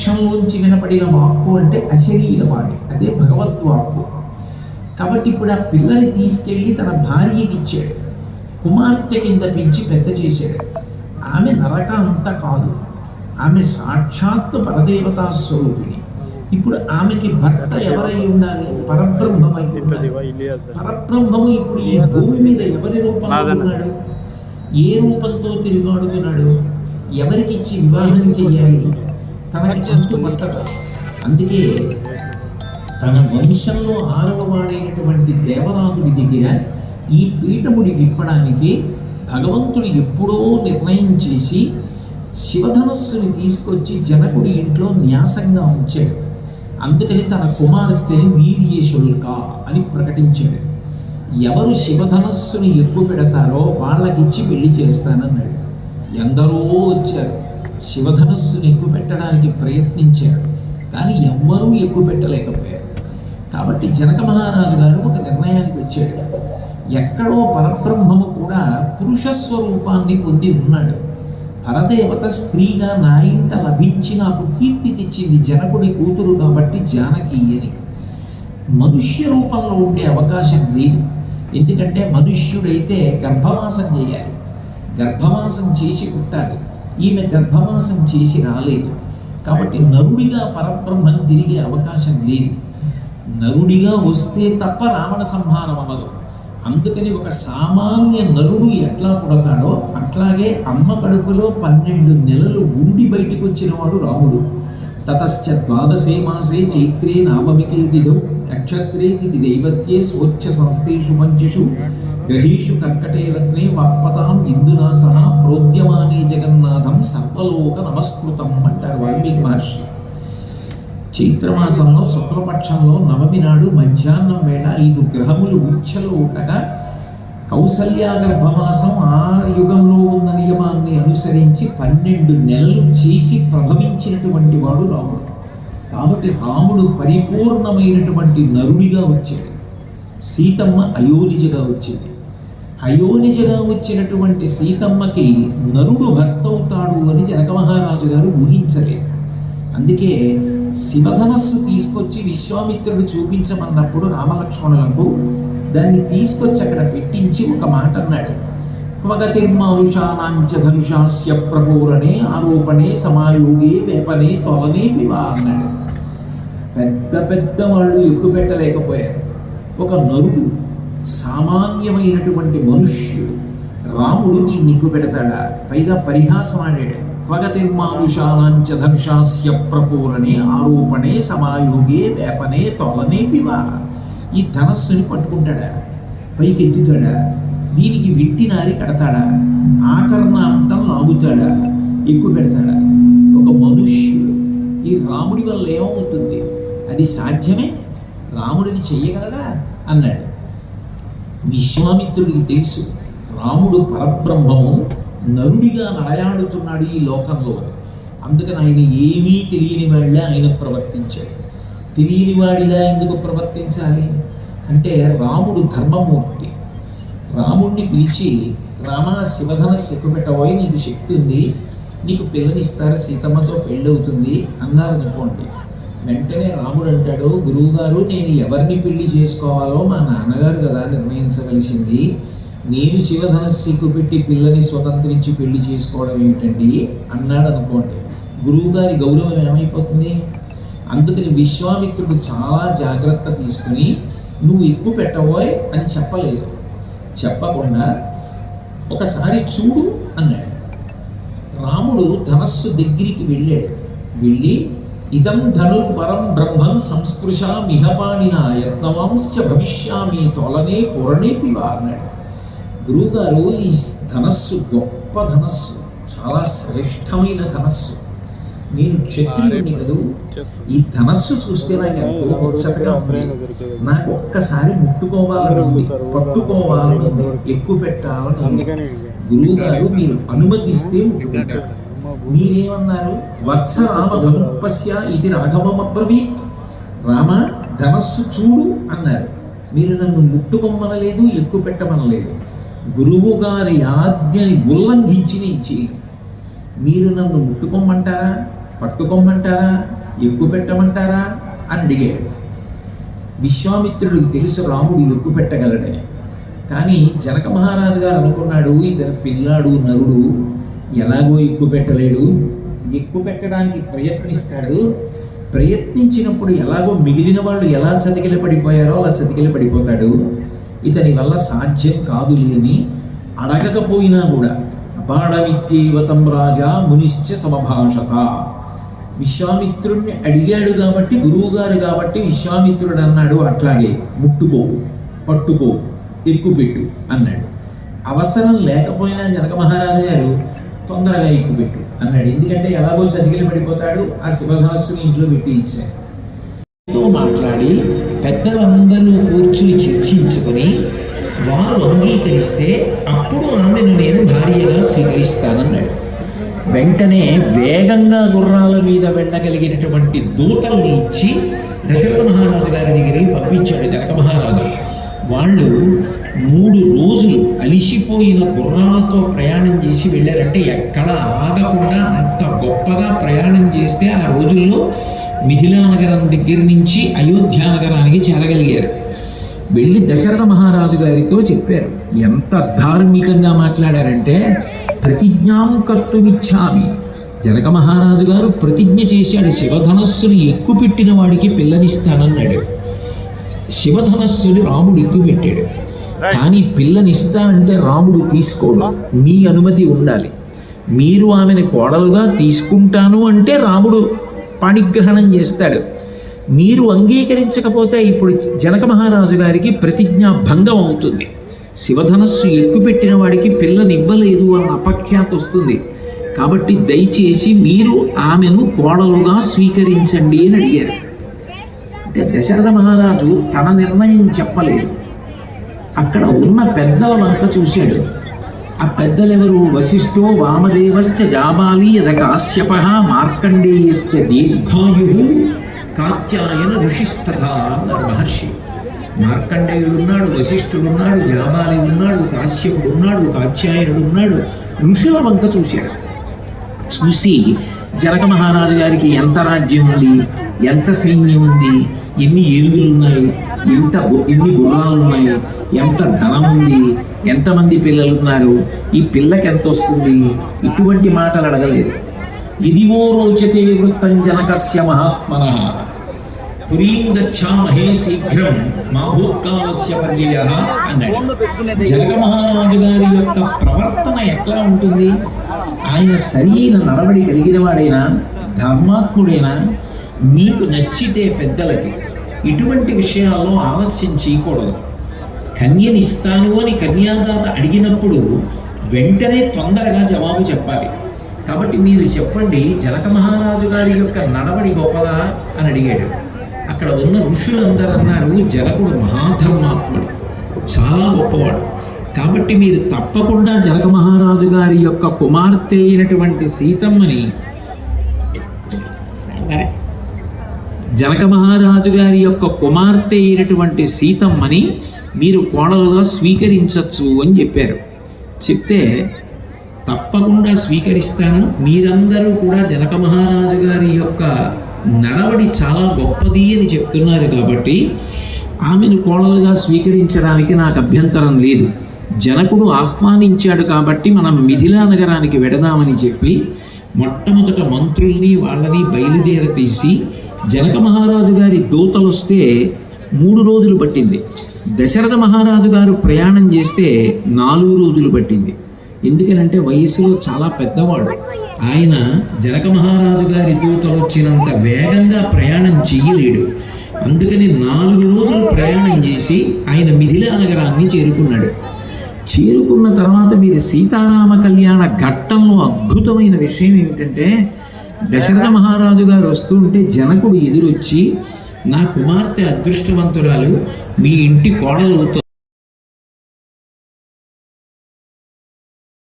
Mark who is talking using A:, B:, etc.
A: అంతరిక్షంలోంచి వినపడిన వాక్కు అంటే అశరీర వాణి అదే భగవద్వాక్కు కాబట్టి ఇప్పుడు ఆ పిల్లని తీసుకెళ్ళి తన భార్యకి ఇచ్చాడు. కుమార్తె కింద పెంచి పెద్ద చేశాడు. ఆమె నరక అంత కాదు. ఆమె సాక్షాత్తు పరదేవతా స్వరూపిణి. ఇప్పుడు ఆమెకి భర్త ఎవరై ఉండాలి? పరబ్రహ్మమై ఉండాలి. పరబ్రహ్మము ఇప్పుడు ఈ భూమి మీద ఎవరి రూపంలో ఉన్నాడు? ఏ రూపంతో తిరుగాడుతున్నాడు? ఎవరికి ఇచ్చి వివాహం చేయాలి తనకి పట్టట అందుకే తన వంశంలో ఆరవ వాడైనటువంటి దేవరాజుడి దగ్గర ఈ పీఠముడి విప్పడానికి భగవంతుడు ఎప్పుడో నిర్ణయం చేసి శివధనస్సుని తీసుకొచ్చి జనకుడి ఇంట్లో న్యాసంగా ఉంచాడు. అందుకని తన కుమార్తెని వీర్యేశుల్క అని ప్రకటించాడు. ఎవరు శివధనస్సుని ఎక్కువ పెడతారో వాళ్ళకిచ్చి పెళ్ళి చేస్తానన్నాడు. ఎందరో వచ్చారు. శివధనస్సుని ఎక్కుపెట్టడానికి ప్రయత్నించాడు ప్రయత్నించారు కానీ ఎవ్వరూ ఎక్కుపెట్టలేకపోయారు కాబట్టి జనక మహారాజు గారు ఒక నిర్ణయానికి వచ్చాడు. ఎక్కడో పరబ్రహ్మము కూడా పురుష స్వరూపాన్ని పొంది ఉన్నాడు. పరదేవత స్త్రీగా నా ఇంట లభించి నాకు కీర్తి తెచ్చింది జనకుడి కూతురు కాబట్టి జానకి అని. మనుష్య రూపంలో ఉండే అవకాశం లేదు. ఎందుకంటే మనుష్యుడైతే గర్భవాసం చేయాలి. గర్భవాసం చేసి పుట్టాలి. ఈమె గర్భవాసం చేసి రాలేదు. కాబట్టి నరుడిగా పరబ్రహ్మం తిరిగే అవకాశం లేదు. నరుడిగా వస్తే తప్ప రావణ సంహారం అవ్వదు. అందుకని ఒక సామాన్య నరుడు ఎట్లా పుడతాడో అట్లాగే అమ్మ కడుపులో పన్నెండు నెలలు ఉండి బయటికి వచ్చిన వాడు రాముడు. తతశ్చ ద్వాదశే మాసే చైత్రే నామమికే తిథౌ నక్షత్రే తిథి దైవత్యే స్వచ్ఛ సంస్థేషు పంచషు. గ్రహీషు కర్కటే లగ్నే వాక్పతాం ఇందునా సహా ప్రోద్యమానే జగన్నాథం సర్వలోక నమస్కృతం అంటారు వాల్మీకి మహర్షి. చైత్రమాసంలో శుక్లపక్షంలో నవమి నాడు మధ్యాహ్నం వేళ ఐదు గ్రహములు ఉచ్చలో ఉండగా కౌసల్యాగర్భమాసం ఆ యుగంలో ఉన్న నియమాన్ని అనుసరించి పన్నెండు నెలలు చేసి ప్రభవించినటువంటి వాడు రాముడు. కాబట్టి రాముడు పరిపూర్ణమైనటువంటి నరుడిగా వచ్చాడు. సీతమ్మ అయోనిజగా వచ్చింది. అయోనిజగా వచ్చినటువంటి సీతమ్మకి నరుడు భర్త అవుతాడు అని జనక మహారాజు గారు ఊహించలేదు. అందుకే శివధనస్సు తీసుకొచ్చి విశ్వామిత్రుడు చూపించమన్నప్పుడు రామలక్ష్మణులకు దాన్ని తీసుకొచ్చి అక్కడ పెట్టించి ఒక మాట అన్నాడు. క్వగతిర్మానుషానాంచ ధనుషాస్య ప్రపూరణే ఆరోపణే సమాయోగే వేపనే తొలనే పివా అన్నాడు. పెద్ద పెద్ద వాళ్ళు ఎక్కువ పెట్టలేకపోయారు ఒక నరుడు సామాన్యమైనటువంటి మనుష్యుడు. రాముడు దీన్ని పెడతాడా? పైగా పరిహాసం ఆడాడు. క్వగతిర్మానుషానాంచ ధనుషాస్య ప్రపూరణే ఆరోపణే సమాయోగే వేపనే తొలనే వివాహ. ఈ ధనస్సుని పట్టుకుంటాడా? పైకి ఎత్తుతాడా? దీనికి వింటి నారి కడతాడా? ఆకర్ణాంతం లాగుతాడా? ఎక్కువ పెడతాడా? ఒక మనుష్యుడు. ఈ రాముడి వల్ల ఏమవుతుంది? అది సాధ్యమే? రాముడిది చెయ్యగలడా? అన్నాడు. విశ్వామిత్రుడికి తెలుసు రాముడు పరబ్రహ్మము నరుడిగా నడయాడుతున్నాడు ఈ లోకంలో అని. అందుకని ఆయన ఏమీ తెలియని వాళ్ళే ఆయన ప్రవర్తించాడు. తెలియని వాడిలా ఎందుకు ప్రవర్తించాలి? అంటే రాముడు ధర్మమూర్తి. రాముణ్ణి పిలిచి రామ శివధనస్సు ఎక్కుపెట్టబోయి నీకు శక్తి ఉంది. నీకు పిల్లనిస్తారు సీతమ్మతో పెళ్ళవుతుంది అన్నారనుకోండి వెంటనే రాముడు అంటాడు గురువుగారు నేను ఎవరిని పెళ్ళి చేసుకోవాలో మా నాన్నగారు కదా నిర్ణయించవలసింది. నేను శివధనస్సుకు పెట్టి పిల్లని స్వతంత్రించి పెళ్ళి చేసుకోవడం ఏమిటండి? అన్నాడు అనుకోండి. గురువుగారి గౌరవం ఏమైపోతుంది? అందుకని విశ్వామిత్రుడు చాలా జాగ్రత్త తీసుకుని నువ్వు ఎక్కువ పెట్టబోయ్ అని చెప్పలేదు. చెప్పకుండా ఒకసారి చూడు అన్నాడు. రాముడు ధనస్సు దగ్గరికి వెళ్ళాడు. వెళ్ళి ఇదం ధనుర్వరం బ్రహ్మం సంస్పృశామిహపాణిన యత్నవాంశ భవిష్యామి తొలనే పురణే పివా అన్నాడు గురువుగారు ఈ ధనస్సు గొప్ప ధనస్సు చాలా శ్రేష్టమైన ధనస్సు. నేను క్షత్రియుడిని కదూ? ఈ ధనస్సు చూస్తే నాకు ఎంతో ముచ్చటగా ఉంది. నాకు ఒక్కసారి ముట్టుకోవాలని ఉంది పట్టుకోవాలని ఉంది ఎక్కువ పెట్టాలని ఉంది గురువు గారు మీరు అనుమతిస్తే ముట్టుకుంటారు. మీరేమన్నారు? వత్స రామ ధనుపస్య ఇది రాఘవమబ్రవీత్ రామ ధనస్సు చూడు అన్నారు. మీరు నన్ను ముట్టుకొమ్మనలేదు ఎక్కువ పెట్టమనలేదు గురువు గారి ఆజ్ఞని ఉల్లంఘించి నేను చేయను. మీరు నన్ను ముట్టుకోమంటారా పట్టుకోమంటారా ఎక్కువ పెట్టమంటారా అని అడిగాడు. విశ్వామిత్రుడికి తెలుసు రాముడు ఎక్కువ పెట్టగలడని కానీ జనక మహారాజు గారు అనుకున్నాడు ఇతను పిల్లాడు నరుడు ఎలాగో ఎక్కువ పెట్టలేడు? ఎక్కువ పెట్టడానికి ప్రయత్నిస్తాడు. ప్రయత్నించినప్పుడు ఎలాగో మిగిలిన వాళ్ళు ఎలా చతికిల పడిపోయారో అలా చతికిల పడిపోతాడు. ఇతని వల్ల సాధ్యం కాదులే అని అడగకపోయినా కూడా బాణమిత్యేవతం రాజా మునిశ్చ సమభాషత. విశ్వామిత్రుడిని అడిగాడు కాబట్టి గురువుగారు కాబట్టి విశ్వామిత్రుడు అన్నాడు అట్లాగే ముట్టుకో పట్టుకో ఎక్కుపెట్టు అన్నాడు. అవసరం లేకపోయినా జనక మహారాజు గారు తొందరగా ఎక్కుపెట్టు అన్నాడు. ఎందుకంటే ఎలాగో చదివిలి పడిపోతాడు ఆ శివధనస్సుని ఇంట్లో పెట్టి ఇచ్చాడు మాట్లాడి పెద్దలందరూ కూర్చుని చర్చించుకుని వారు అంగీకరిస్తే అప్పుడు ఆమెను నేను భార్యగా స్వీకరిస్తానన్నాడు. వెంటనే వేగంగా గుర్రాల మీద వెళ్ళగలిగినటువంటి దూతల్ని ఇచ్చి దశరథ మహారాజు గారి దగ్గరికి పంపించాడు జనక మహారాజు. వాళ్ళు మూడు రోజులు అలిసిపోయిన గుర్రాలతో ప్రయాణం చేసి వెళ్ళారంటే ఎక్కడ ఆగకుండా అంత గొప్పగా ప్రయాణం చేస్తే ఆ రోజుల్లో మిథిలా నగరం దగ్గర నుంచి అయోధ్య నగరానికి చేరగలిగారు. వెళ్ళి దశరథ మహారాజు గారితో చెప్పారు. ఎంత ధార్మికంగా మాట్లాడారంటే ప్రతిజ్ఞాం కర్తుమిచ్చామి జనక మహారాజు గారు ప్రతిజ్ఞ చేశాడు. శివధనస్సును ఎక్కుపెట్టిన వాడికి పిల్లనిస్తానన్నాడు. శివధనస్సుని రాముడు ఎక్కుపెట్టాడు కానీ పిల్లనిస్తానంటే రాముడు తీసుకోడు. మీ అనుమతి ఉండాలి. మీరు ఆమెను కోడలుగా తీసుకుంటాను అంటే రాముడు పాణిగ్రహణం చేస్తాడు. మీరు అంగీకరించకపోతే ఇప్పుడు జనక మహారాజు గారికి ప్రతిజ్ఞ భంగం అవుతుంది. శివధనస్సు ఎక్కుపెట్టిన వాడికి పిల్లనివ్వలేదు అన్న అపఖ్యాతి వస్తుంది. కాబట్టి దయచేసి మీరు ఆమెను కోడలుగా స్వీకరించండి అని అడిగారు. అంటే దశరథ మహారాజు తన నిర్ణయం చెప్పలేదు. అక్కడ ఉన్న పెద్దల వంక చూశాడు. ఆ పెద్దలెవరు? వశిష్ఠో వామదేవశ్చ జాబాలి యథ కాశ్యప మార్కండేయశ్చ దీర్ఘాయు కాత్యాయన ఋషిస్తథ అన్నారు మహర్షి. మార్కండేయుడు ఉన్నాడు వశిష్ఠుడు ఉన్నాడు జాబాలి ఉన్నాడు కాశ్యపుడు ఉన్నాడు కాత్యాయనుడు ఉన్నాడు ఋషుల వంక చూశాడు. చూసి జనక మహారాజు గారికి ఎంత రాజ్యం ఉంది? ఎంత సైన్యం ఉంది? ఎన్ని ఏనుగులు ఉన్నాయి ఎంత ఎన్ని గుర్రాలు ఉన్నాయి ఎంత ధనం ఉంది? ఎంతమంది పిల్లలు ఉన్నారు ఈ పిల్లకి ఎంత వస్తుంది? ఇటువంటి మాటలు అడగలేదు. ఇదివో రోచతే వృత్తం జనకస్య మహాత్మన. పురీం గచ్చామహే శీఘ్రం మా భూత్కాలస్య పర్యయ అన్నాడు. జనక మహారాజు గారి యొక్క ప్రవర్తన ఎట్లా ఉంటుంది? ఆయన సరైన నడవడి కలిగిన వాడైనా ధర్మాత్ముడైనా? మీకు నచ్చితే పెద్దలకి ఇటువంటి విషయాల్లో ఆలస్యం చేయకూడదు. కన్యనిస్తాను అని కన్యాదాత అడిగినప్పుడు వెంటనే తొందరగా జవాబు చెప్పాలి. కాబట్టి మీరు చెప్పండి జనక మహారాజు గారి యొక్క నడవడి గొప్పదా అని అడిగాడు. అక్కడ ఉన్న ఋషులందరూ అన్నారు జనకుడు మహాధర్మాత్ముడు చాలా గొప్పవాడు. కాబట్టి మీరు తప్పకుండా జనక మహారాజు గారి యొక్క కుమార్తె అయినటువంటి సీతమ్మని జనక మహారాజు గారి యొక్క కుమార్తె అయినటువంటి సీతమ్మని మీరు కోడలుగా స్వీకరించవచ్చు అని చెప్పారు. చెప్తే తప్పకుండా స్వీకరిస్తాను. మీరందరూ కూడా జనక మహారాజు గారి యొక్క నడవడి చాలా గొప్పది అని చెప్తున్నారు కాబట్టి ఆమెను కోడలుగా స్వీకరించడానికి నాకు అభ్యంతరం లేదు. జనకుడు ఆహ్వానించాడు కాబట్టి మనం మిథిలా నగరానికి వెడదామని చెప్పి మొట్టమొదట మంత్రుల్ని వాళ్ళని బయలుదేర తీసి జనక మహారాజు గారి దూతలు వస్తే మూడు రోజులు పట్టింది. దశరథ మహారాజు గారు ప్రయాణం చేస్తే నాలుగు రోజులు పట్టింది. ఎందుకనంటే వయసులో చాలా పెద్దవాడు. ఆయన జనక మహారాజు గారి దూతలు వచ్చినంత వేగంగా ప్రయాణం చెయ్యలేడు. అందుకని నాలుగు రోజులు ప్రయాణం చేసి ఆయన మిథిలా నగరాన్ని చేరుకున్నాడు. చేరుకున్న తర్వాత మీరు సీతారామ కళ్యాణ ఘట్టంలో అద్భుతమైన విషయం ఏమిటంటే దశరథ మహారాజు గారు వస్తుంటే జనకుడు ఎదురొచ్చి నా కుమార్తె అదృష్టవంతురాలు మీ ఇంటి కోడలవుతో